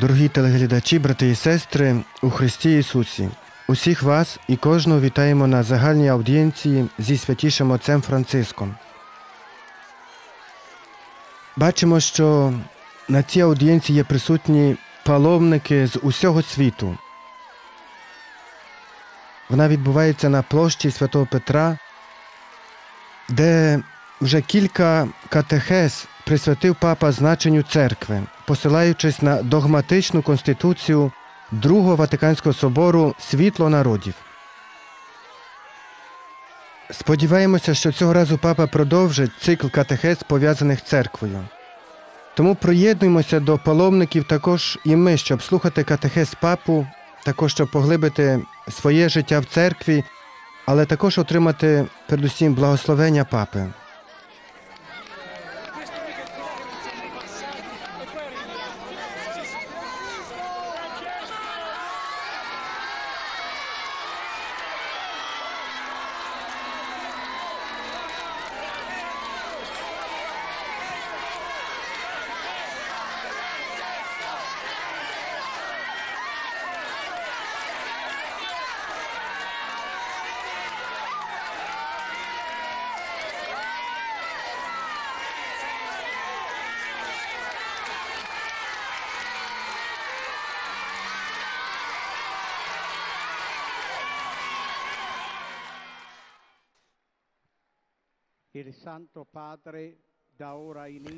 Дорогі телеглядачі, брати і сестри у Христі Ісусі, усіх вас і кожного вітаємо на загальній аудієнції зі святішим Отцем Франциском. Бачимо, що на цій аудієнції є присутні паломники з усього світу. Вона відбувається на площі Святого Петра, де вже кілька катехез присвятив папа значенню церкви, посилаючись на догматичну конституцію Другого Ватиканського собору Світло народів. Сподіваємося, що цього разу папа продовжить цикл катехез, пов'язаних церквою. Тому приєднуємося до паломників також і ми, щоб слухати катехез папу, також щоб поглибити своє життя в церкві, але також отримати передусім благословення папи.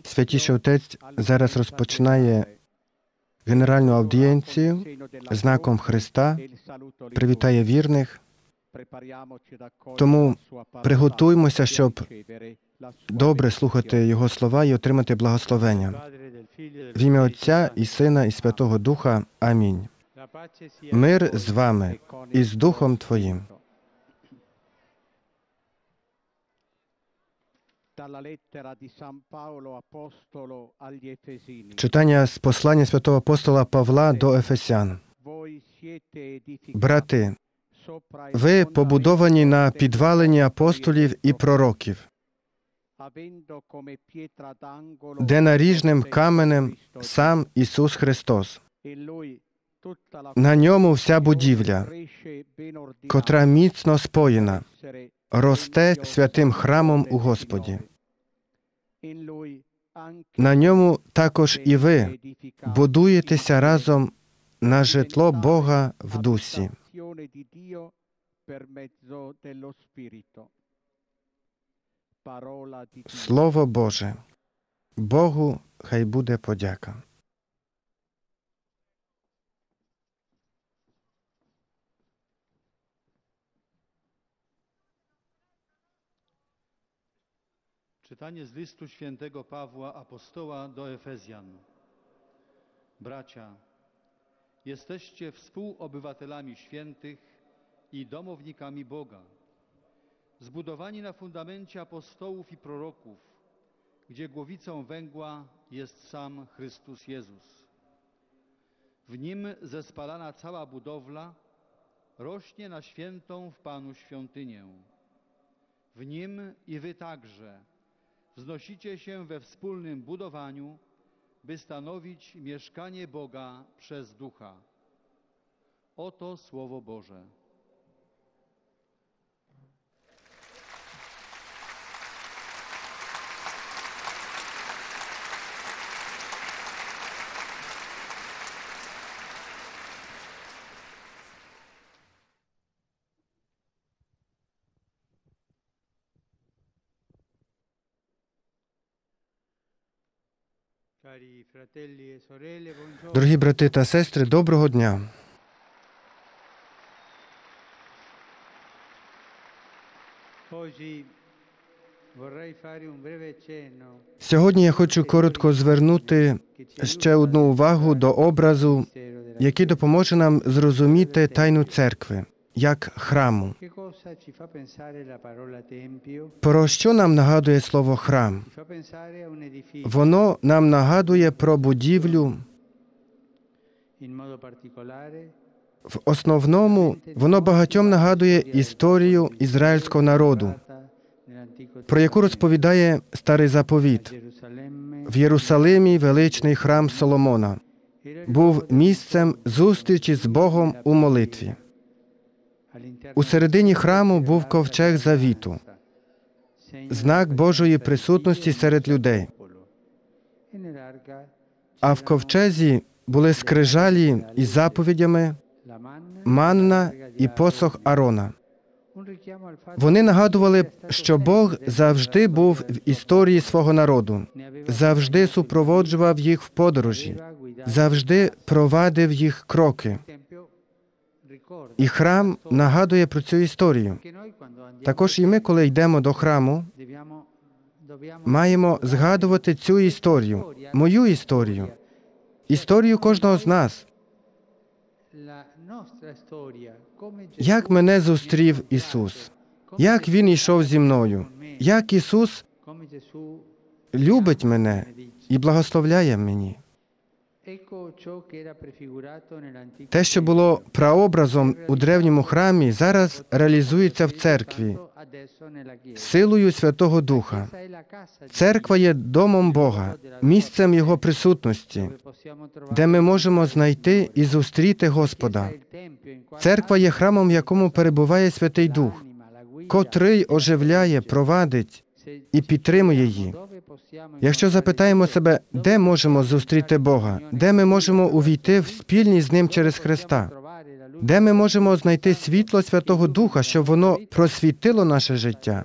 Святіший Отець зараз розпочинає генеральну аудієнцію знаком Христа, привітає вірних. Тому приготуймося, щоб добре слухати Його слова і отримати благословення. В ім'я Отця і Сина, і Святого Духа. Амінь. Мир з вами і з Духом Твоїм. Читання з послання святого апостола Павла до Ефесян. Брати, ви побудовані на підвалині апостолів і пророків, де наріжним каменем сам Ісус Христос. На ньому вся будівля, котра міцно споєна, росте святим храмом у Господі. На ньому також і ви будуєтеся разом на житло Бога в дусі. Слово Боже. Богу хай буде подяка. Czytanie z listu świętego Pawła apostoła do Efezjan. Bracia, jesteście współobywatelami świętych i domownikami Boga, zbudowani na fundamencie apostołów i proroków, gdzie głowicą węgła jest sam Chrystus Jezus. W nim zespalana cała budowla rośnie na świętą w Panu świątynię. W nim i wy także wznosicie się we wspólnym budowaniu, by stanowić mieszkanie Boga przez Ducha. Oto Słowo Boże. Дорогі брати та сестри, доброго дня. Сьогодні я хочу коротко звернути ще одну увагу до образу, який допоможе нам зрозуміти тайну церкви як храму. Про що нам нагадує слово храм? Воно нам нагадує про будівлю. В основному воно багатьом нагадує історію ізраїльського народу, про яку розповідає старий заповіт в Єрусалимі величний храм Соломона. був місцем зустрічі з Богом у молитві. У середині храму був ковчег завіту, знак Божої присутності серед людей. А в ковчезі були скрижалі із заповідями, манна і посох Арона. Вони нагадували, що Бог завжди був в історії свого народу, завжди супроводжував їх в подорожі, завжди провадив їх кроки. І храм нагадує про цю історію. Також і ми, коли йдемо до храму, маємо згадувати цю історію, мою історію, історію кожного з нас. Як мене зустрів Ісус? Як Він йшов зі мною? Як Ісус любить мене і благословляє мені? Те, що було прообразом у древньому храмі, зараз реалізується в церкві силою Святого Духа. Церква є домом Бога, місцем Його присутності, де ми можемо знайти і зустріти Господа. Церква є храмом, в якому перебуває Святий Дух, котрий оживляє, провадить і підтримує її. Якщо запитаємо себе, де можемо зустріти Бога, де ми можемо увійти в спільність з Ним через Христа, де ми можемо знайти світло Святого Духа, щоб воно просвітило наше життя?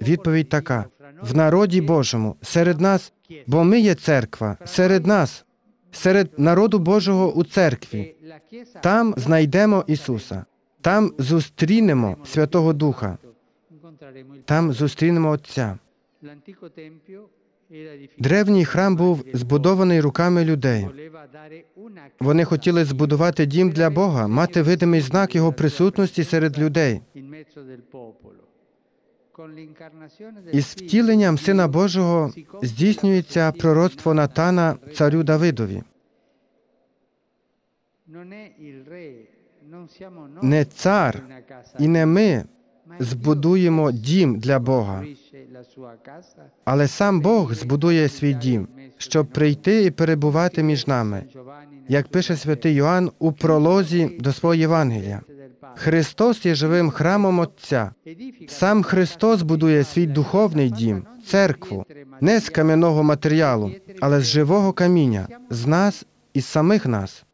Відповідь така: в народі Божому, серед нас, бо ми є церква, серед нас, серед народу Божого у церкві. Там знайдемо Ісуса, там зустрінемо Святого Духа, там зустрінемо Отця. Древній храм був збудований руками людей. Вони хотіли збудувати дім для Бога, мати видимий знак Його присутності серед людей. Із втіленням Сина Божого здійснюється пророцтво Натана царю Давидові. Не цар і не ми збудуємо дім для Бога, але сам Бог збудує свій дім, щоб прийти і перебувати між нами, як пише святий Йоанн у пролозі до свого Євангелія. Христос є живим храмом Отця. Сам Христос будує свій духовний дім, церкву, не з кам'яного матеріалу, але з живого каміння, з нас і з самих нас.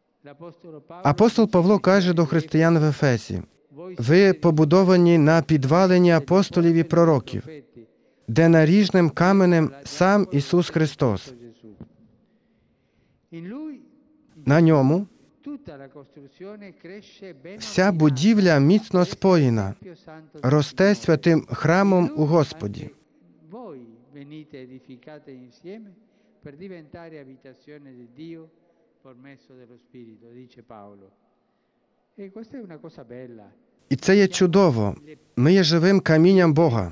Апостол Павло каже до християн в Ефесі: ви побудовані на підвалині апостолів і пророків, де наріжним каменем сам Ісус Христос. На ньому вся будівля міцно споєна, росте святим храмом у Господі. per diventare abitazione di Dio per mezzo dello Spirito, dice Paolo. E questa è una cosa bella. І це є чудово. Ми є живим камінням Бога,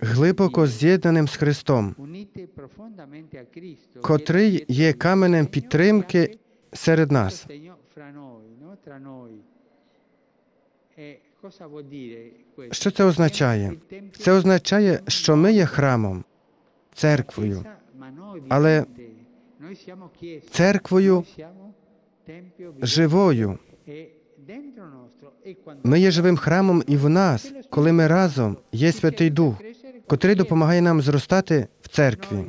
глибоко з'єднаним з Христом, котрий є каменем підтримки серед нас. Що це означає? Це означає, що ми є храмом, церквою, але церквою живою. Ми є живим храмом і в нас, коли ми разом є Святий Дух, котрий допомагає нам зростати в церкві.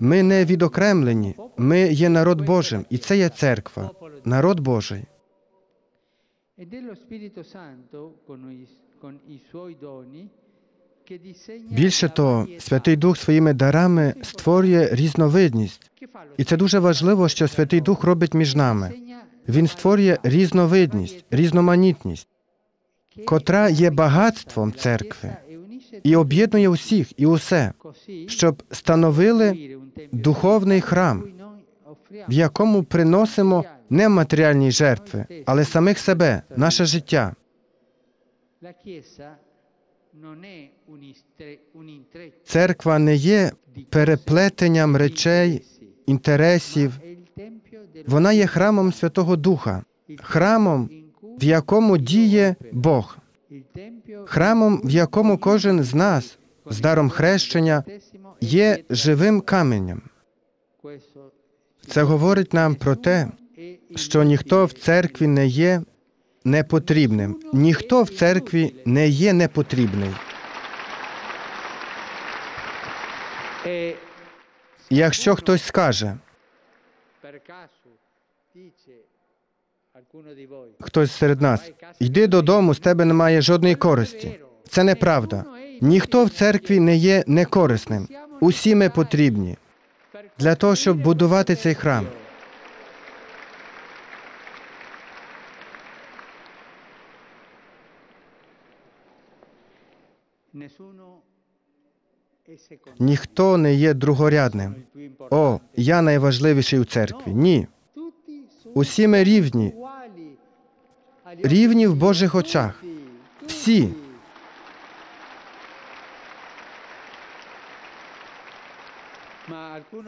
Ми не відокремлені, ми є народ Божим, і це є церква, народ Божий. Більше того, Святий Дух своїми дарами створює різновидність, і це дуже важливо, що Святий Дух робить між нами. Він створює різновидність, різноманітність, котра є багатством церкви і об'єднує усіх і усе, щоб становили духовний храм, в якому приносимо не матеріальні жертви, але самих себе, наше життя. Церква не є переплетенням речей, інтересів. Вона є храмом Святого Духа, храмом, в якому діє Бог, храмом, в якому кожен з нас з даром хрещення є живим каменем. Це говорить нам про те, що ніхто в церкві не є непотрібним. Ніхто в церкві не є непотрібний. Якщо хтось скаже, per caso dice qualcuno di voi хтось серед нас, йди додому, з тебе немає жодної користі. Це неправда. Ніхто в церкві не є некорисним. Усі ми потрібні для того, щоб будувати цей храм. nessuno Ніхто не є другорядним. О, я найважливіший у церкві. Ні. Усі ми рівні, рівні в Божих очах. Всі.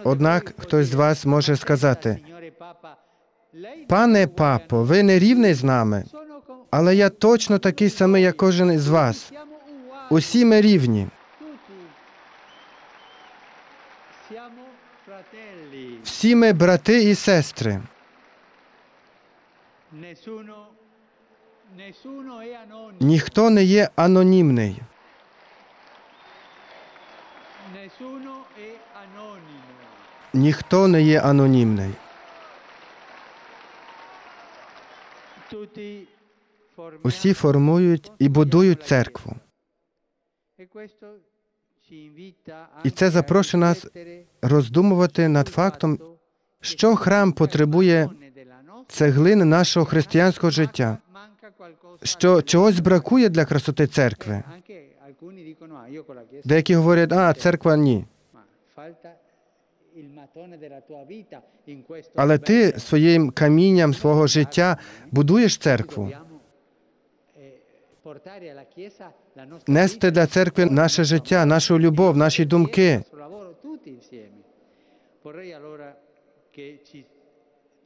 Однак хтось з вас може сказати, Пане папо, ви не рівний з нами, але я точно такий самий, як кожен із вас. Усі ми рівні. Всі ми брати і сестри. Ніхто не є анонімний. Ніхто не є анонімний. Усі формують і будують церкву. І це запрошує нас роздумувати над фактом, що храм потребує цеглини нашого християнського життя, що чогось бракує для красоти церкви. Деякі говорять, а церква ні. Але ти своїм камінням свого життя будуєш церкву. Нести для церкви наше життя, нашу любов, наші думки.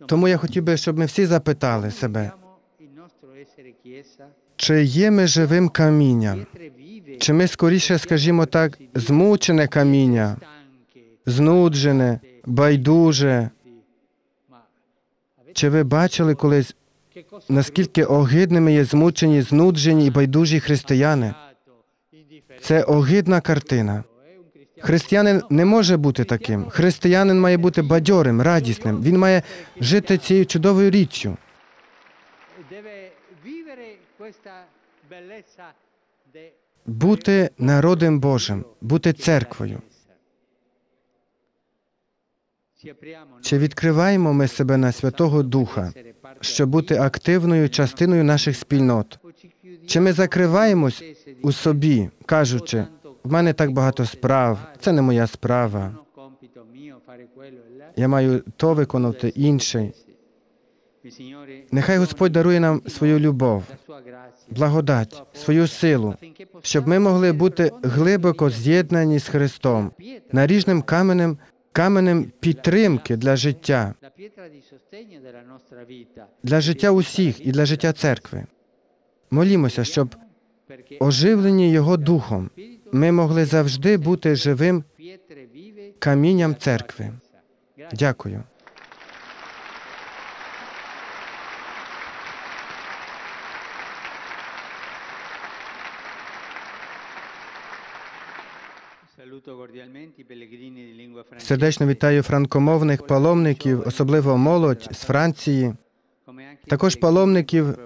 Тому я хотів би, щоб ми всі запитали себе, чи є ми живим камінням, чи ми скоріше, скажімо так, змучене каміння, знуджене, байдуже. Чи ви бачили колись, наскільки огидними є змучені, знуджені і байдужі християни? Це огидна картина. Християнин не може бути таким. Християнин має бути бадьорим, радісним. Він має жити цією чудовою річчю. Бути народом Божим, бути церквою. Чи відкриваємо ми себе на Святого Духа, щоб бути активною частиною наших спільнот? Чи ми закриваємось у собі, кажучи, в мене так багато справ, це не моя справа. Я маю то виконати інший. Нехай Господь дарує нам свою любов, благодать, свою силу, щоб ми могли бути глибоко з'єднані з Христом, наріжним каменем, каменем підтримки для життя, для життя усіх і для життя церкви. Молімося, щоб оживлені Його духом ми могли завжди бути живим камінням церкви. Дякую. Сердечно вітаю франкомовних паломників, особливо молодь з Франції, також паломників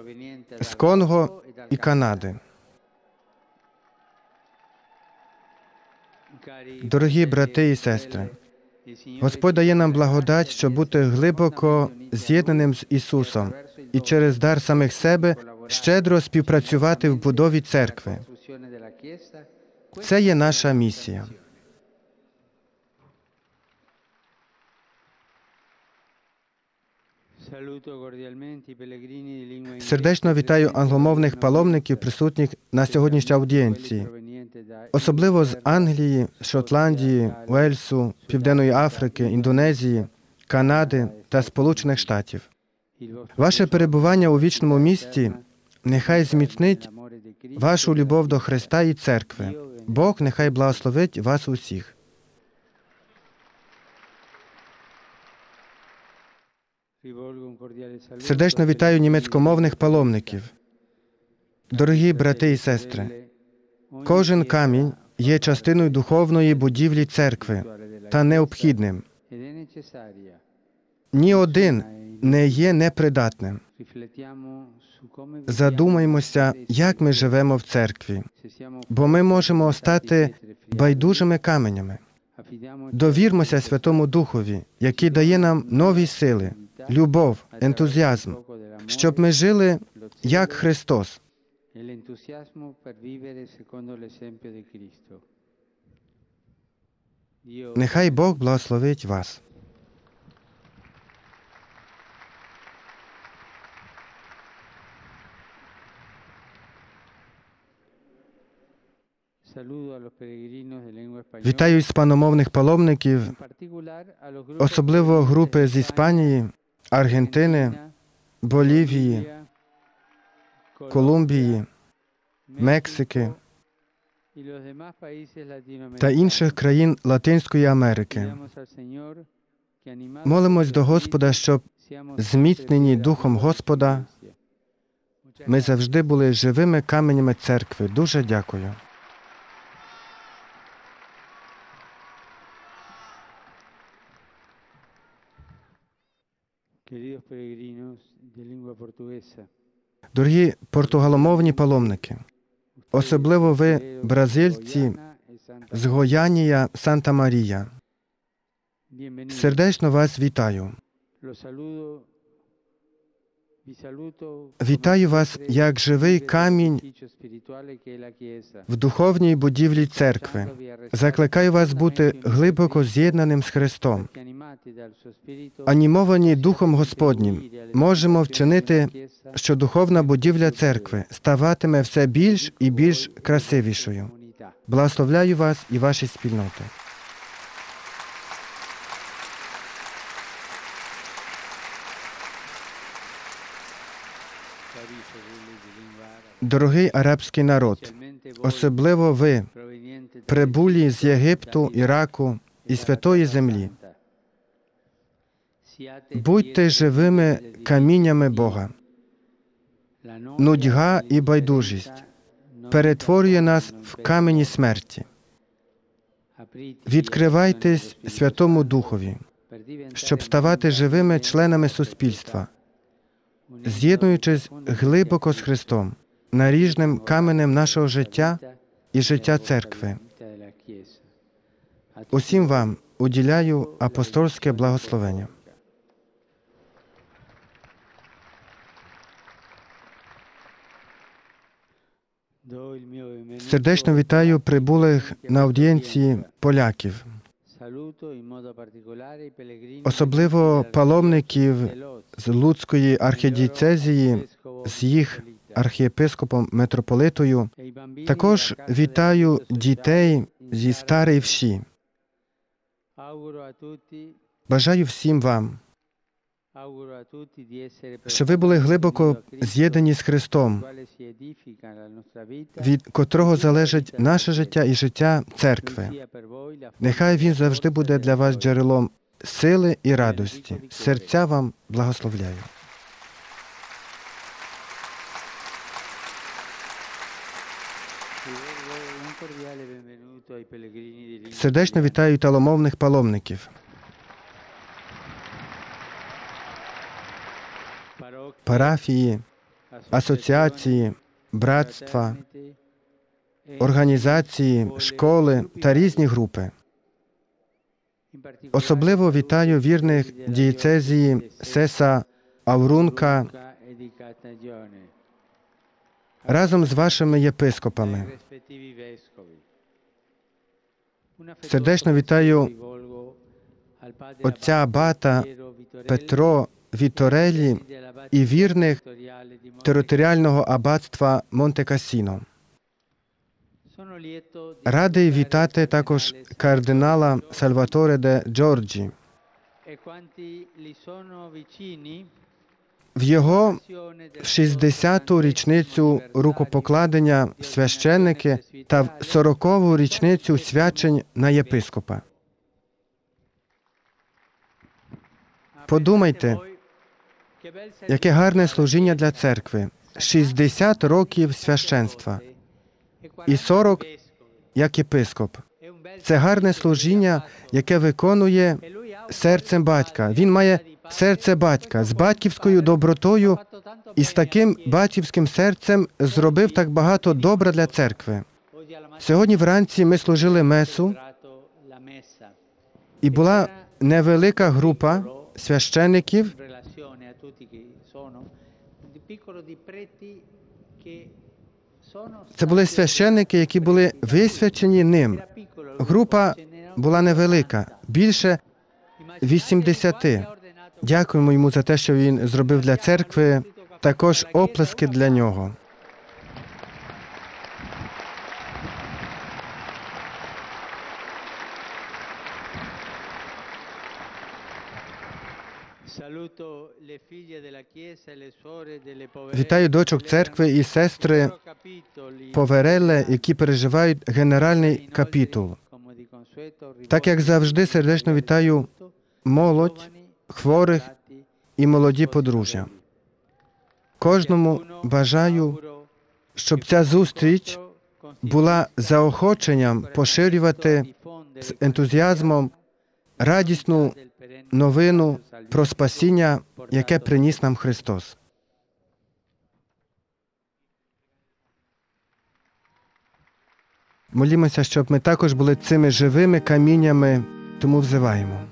з Конго і Канади. Дорогі брати і сестри, Господь дає нам благодать, щоб бути глибоко з'єднаним з Ісусом і через дар самих себе щедро співпрацювати в будові церкви. Це є наша місія. Сердечно вітаю англомовних паломників, присутніх на сьогоднішній аудієнції, особливо з Англії, Шотландії, Уельсу, Південної Африки, Індонезії, Канади та Сполучених Штатів. Ваше перебування у вічному місті нехай зміцнить вашу любов до Христа і церкви. Бог нехай благословить вас усіх. Сердечно вітаю німецькомовних паломників. Дорогі брати і сестри, кожен камінь є частиною духовної будівлі церкви та необхідним. Ні один не є непридатним. Задумаймося, як ми живемо в церкві, бо ми можемо стати байдужими каменями. Довірмося Святому Духові, який дає нам нові сили, любов, ентузіазм, щоб ми жили як Христос. e Нехай Бог благословить вас. Вітаю іспаномовних паломників, особливо групи з Іспанії, Аргентини, Болівії, Колумбії, Мексики та інших країн Латинської Америки. Молимось до Господа, щоб зміцнені Духом Господа, ми завжди були живими каменями церкви. Дуже дякую. Дорогі португаломовні паломники, особливо ви, бразильці, з Гоянія, Санта Марія. Сердечно вас вітаю. Вітаю вас як живий камінь в духовній будівлі церкви. Закликаю вас бути глибоко з'єднаним з Христом. Анімовані Духом Господнім, можемо вчинити, що духовна будівля церкви ставатиме все більш і більш красивішою. Благословляю вас і ваші спільноти. Дорогий арабський народ, особливо ви, прибулі з Єгипту, Іраку і Святої Землі, будьте живими каміннями Бога. Нудьга і байдужість перетворює нас в камені смерті. Відкривайтесь Святому Духові, щоб ставати живими членами суспільства, з'єднуючись глибоко з Христом, наріжним каменем нашого життя і життя церкви. Усім вам уділяю апостольське благословення. Сердечно вітаю прибулих на аудієнції поляків, особливо паломників з Луцької архідієцезії, з їх архієпископом митрополитою. Також вітаю дітей зі старої вші. Бажаю всім вам, щоб ви були глибоко з'єднані з Христом, від котрого залежить наше життя і життя церкви. Нехай він завжди буде для вас джерелом сили і радості. Серця вам благословляю. Сердечно вітаю таломовних паломників, парафії, асоціації, братства, організації, школи та різні групи. Особливо вітаю вірних дієцезії Сеса Аурунка разом з вашими єпископами. Сердечно вітаю Отця Абата Петро Віторелі і вірних територіального аббатства Монте Касіно. Радий вітати також кардинала Сальваторе де Джорджі. В його в 60-ту річницю рукопокладення в священники та в 40-ту річницю свячень на єпископа. Подумайте, Яке гарне служіння для церкви. 60 років священства і 40 як єпископ. Це гарне служіння, яке виконує серцем батька. Він має серце батька з батьківською добротою і з таким батьківським серцем зробив так багато добра для церкви. Сьогодні вранці ми служили месу, і була невелика група священиків, Це були священники, які були висвячені ним. Група була невелика, більше 80. Дякуємо йому за те, що він зробив для церкви. Також оплески для нього. Вітаю дочок церкви і сестри Повереле, які переживають генеральний капітул. Так як завжди сердечно вітаю молодь, хворих і молоді подружжя. Кожному бажаю, щоб ця зустріч була заохоченням поширювати з ентузіазмом радісну новину про спасіння, яке приніс нам Христос. Молімося, щоб ми також були цими живими каміннями, тому взиваємо.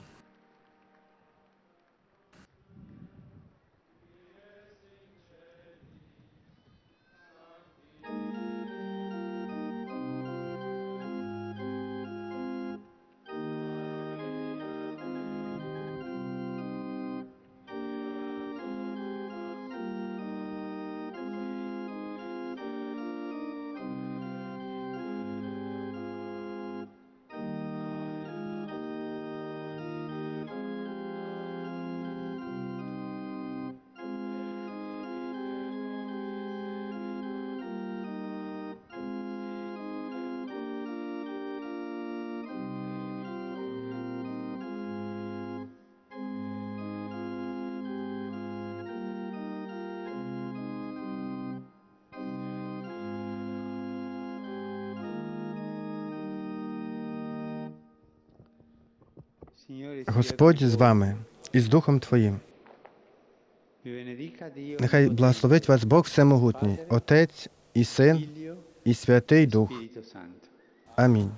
Господь з вами і з Духом Твоїм. Нехай благословить вас Бог Всемогутній, Отець і Син, і Святий Дух. Амінь.